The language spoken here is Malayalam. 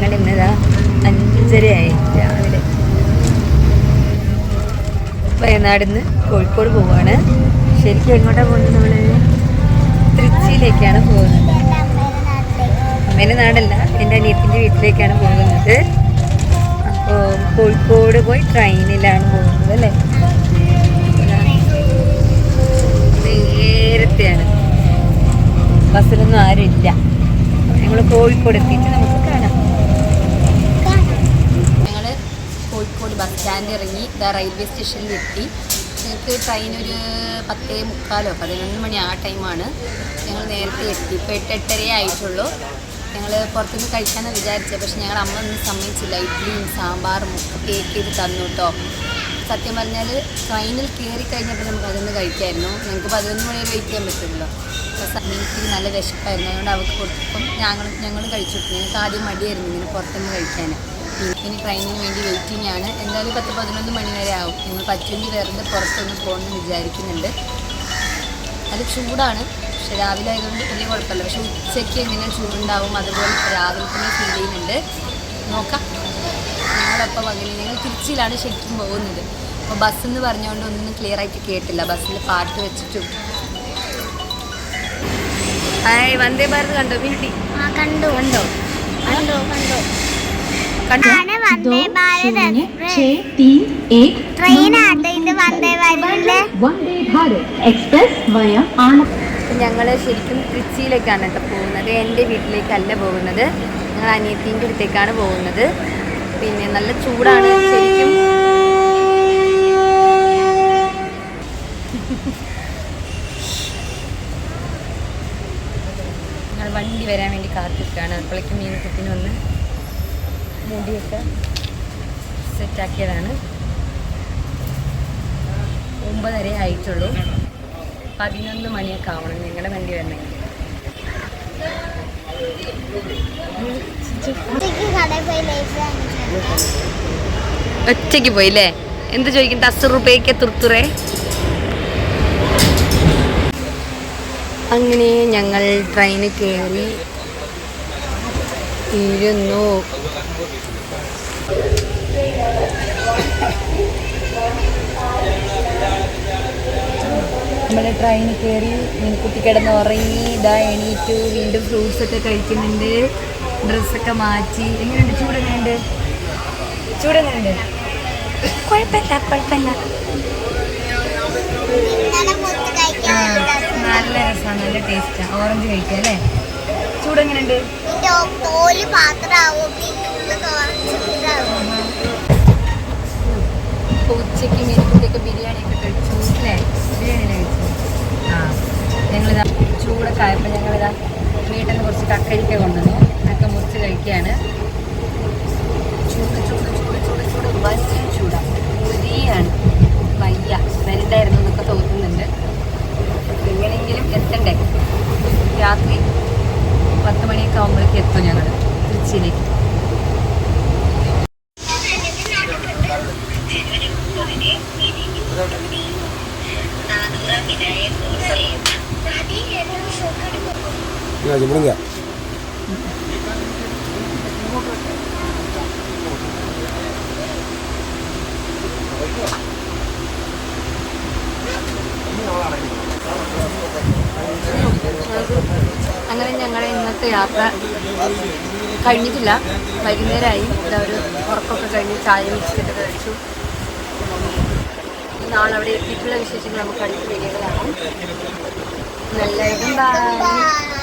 ഞങ്ങൾ ഇന്നതാ അഞ്ചരയായി രാവിലെ. വയനാടിന്ന് കോഴിക്കോട് പോവാണ്. ശരിക്കും എങ്ങോട്ടാ പോകുന്നത് നമ്മൾ തൃച്ചിയിലേക്കാണ് പോകുന്നത്. അമ്മേന്റെ നാടല്ല എന്റെ അനിയത്തിന്റെ വീട്ടിലേക്കാണ് പോകുന്നത്. അപ്പോൾ കോഴിക്കോട് പോയി ട്രെയിനിലാണ് പോകുന്നത് അല്ലേ? നേരത്തെയാണ്. ബസ്സിലൊന്നും ആരും ഇല്ല ഞങ്ങൾ കോഴിക്കോട് എത്തിയിട്ട് നമുക്ക് കാണാം ഞങ്ങൾ കോഴിക്കോട് ബസ് സ്റ്റാൻഡ് ഇറങ്ങി ഇതാ റെയിൽവേ സ്റ്റേഷനിൽ എത്തി. ഞങ്ങൾക്ക് ട്രെയിൻ ഒരു പത്തേ മുക്കാലോ പതിനൊന്ന് മണി ആ ടൈമാണ് ഞങ്ങൾ നേരത്തെ എത്തി. ഇപ്പോൾ എട്ട് എട്ടരയേ ആയിട്ടുള്ളൂ. ഞങ്ങൾ പുറത്തുനിന്ന് കഴിക്കാമെന്ന് വിചാരിച്ചത് പക്ഷെ ഞങ്ങൾ അമ്മ ഒന്നും സമ്മതിച്ചില്ല. ഇഡ്ഡലിയും സാമ്പാറും ഒക്കെ കേക്ക് ചെയ്ത് തന്നു കേട്ടോ സത്യം പറഞ്ഞാൽ ട്രെയിനിൽ കയറി കഴിഞ്ഞപ്പോൾ നമുക്ക് അതൊന്ന് കഴിക്കായിരുന്നു. ഞങ്ങൾക്ക് പതിനൊന്ന് മണി വരെ വെയിറ്റ് ചെയ്യാൻ പറ്റുമല്ലോ അപ്പോൾ നല്ല വിശപ്പായിരുന്നു. അതുകൊണ്ട് അവൾക്ക് കൊടുത്തപ്പം ഞങ്ങൾ ഞങ്ങൾ കഴിച്ചു. ഞങ്ങൾക്ക് ആദ്യം മടിയായിരുന്നു ഇങ്ങനെ പുറത്തുനിന്ന് കഴിക്കാൻ ഇനി ട്രെയിനിന് വേണ്ടി വെയിറ്റിംഗ് ആണ്. എന്തായാലും പത്ത് പതിനൊന്ന് മണി വരെ ആവും. നിങ്ങൾ പറ്റുമെങ്കിൽ വേറെ പുറത്തൊന്ന് പോകണമെന്ന് വിചാരിക്കുന്നുണ്ട്. അത് ചൂടാണ്. പക്ഷെ രാവിലെ ആയതുകൊണ്ട് വലിയ കുഴപ്പമില്ല. പക്ഷെ ഉച്ചയ്ക്ക് എങ്ങനെ ചൂടുണ്ടാവും അതുപോലെ രാവിലെ തന്നെ ഫീൽ ചെയ്യുന്നുണ്ട്. നോക്കാം. ഞങ്ങളപ്പം അങ്ങനെ ഞങ്ങൾ തിരിച്ചിലാണ് ശരിക്കും പോകുന്നത്. അപ്പോൾ ബസ് എന്ന് പറഞ്ഞുകൊണ്ട് ഒന്നും ക്ലിയർ ആയിട്ട് കേട്ടില്ല. ബസ്സിൽ പാട്ട് വെച്ചിട്ടും. ഹായ് വന്ദേ ഭാരത് കണ്ടോ? വീട്ടി ആ കണ്ടോ. കണ്ടോ? കണ്ടോ കണ്ടു. ഞങ്ങൾ ശരിക്കും തൃച്ചിയിലേക്കാണ് കേട്ടോ പോകുന്നത്. എന്റെ വീട്ടിലേക്കല്ല പോകുന്നത്. ഞങ്ങൾ അനിയത്തിന്റെ അടുത്തേക്കാണ് പോകുന്നത്. പിന്നെ നല്ല ചൂടാണ് ശരിക്കും. ഞങ്ങൾ വണ്ടി വരാൻ വേണ്ടി കാത്തിരിക്കുകയാണ്. അപ്പോഴേക്കും കുത്തിന് വന്ന് മുടിയൊക്കെ സെറ്റാക്കിയതാണ്. ഒമ്പതര ആയിട്ടുള്ളൂ. പതിനൊന്ന് മണിയൊക്കെ ആവണം. നിങ്ങളുടെ വണ്ടി വരണമെങ്കിൽ ഒറ്റയ്ക്ക് പോയില്ലേ എന്ത് ചോദിക്കും? ദസ് റുപയ്ക്ക് തുർത്തുറേ. അങ്ങനെ ഞങ്ങൾ ട്രെയിനിൽ കയറി ഇരുന്നു. നമ്മൾ ട്രെയിനിൽ കയറി മീൻകുട്ടി കിടന്ന് ഉറങ്ങി. ഇതാ എണീറ്റു. വീണ്ടും ഫ്രൂട്ട്സ് ഒക്കെ കഴിക്കുന്നുണ്ട്. ഡ്രസ്സൊക്കെ മാറ്റി. എങ്ങനെയുണ്ട്? ചൂടെങ്ങനെയുണ്ട്? ചൂടെങ്ങനെയുണ്ട്? കുഴപ്പമില്ല കുഴപ്പമില്ല. നല്ല രസമാണ് നല്ല ടേസ്റ്റാണ് ഓറഞ്ച് കഴിക്കുക അല്ലേ? ചൂടെങ്ങനെയുണ്ട് ഇതിന്റെ തോൽ പാത്രമാവും ഉച്ചയ്ക്ക് മീൻകുട്ടിയൊക്കെ ബിരിയാണിയൊക്കെ കഴിച്ചു. അല്ലേ ബിരിയാണി കഴിച്ചു. ആ ഞങ്ങളിതാ ചൂടൊക്കെ ആയപ്പോൾ ഞങ്ങളിതാ വീട്ടിൽ നിന്ന് കുറച്ച് കക്കരിക്ക കൊണ്ടുവന്നു. അതൊക്കെ മുറിച്ച് കഴിക്കുകയാണ്. ചൂട് ചൂട് ചൂട് ചൂട് ചൂട്. വലിയ ചൂടാണ് പുതിയാണ് വയ്യ. വരണ്ടായിരുന്നു എന്നൊക്കെ തോന്നുന്നുണ്ട്. എങ്ങനെയെങ്കിലും എത്തണ്ടേ? രാത്രി മണിയൊക്കെ ആകുമ്പോഴേക്ക് എത്തും ഞങ്ങൾ തിരുച്ചിയിലേക്ക്? അങ്ങനെ ഞങ്ങളുടെ ഇന്നത്തെ യാത്ര കഴിഞ്ഞിട്ടില്ല. വൈകുന്നേരമായി. ഇതാ ഒരു ഉറക്കമൊക്കെ കഴിഞ്ഞ് ചായ മിക്സിട്ട് കഴിച്ചു. നാളെ അവിടെ എത്തിയിട്ടുള്ള വിശേഷങ്ങൾ നമുക്ക് അടുത്ത വരികയാണ്. നല്ല ബൈ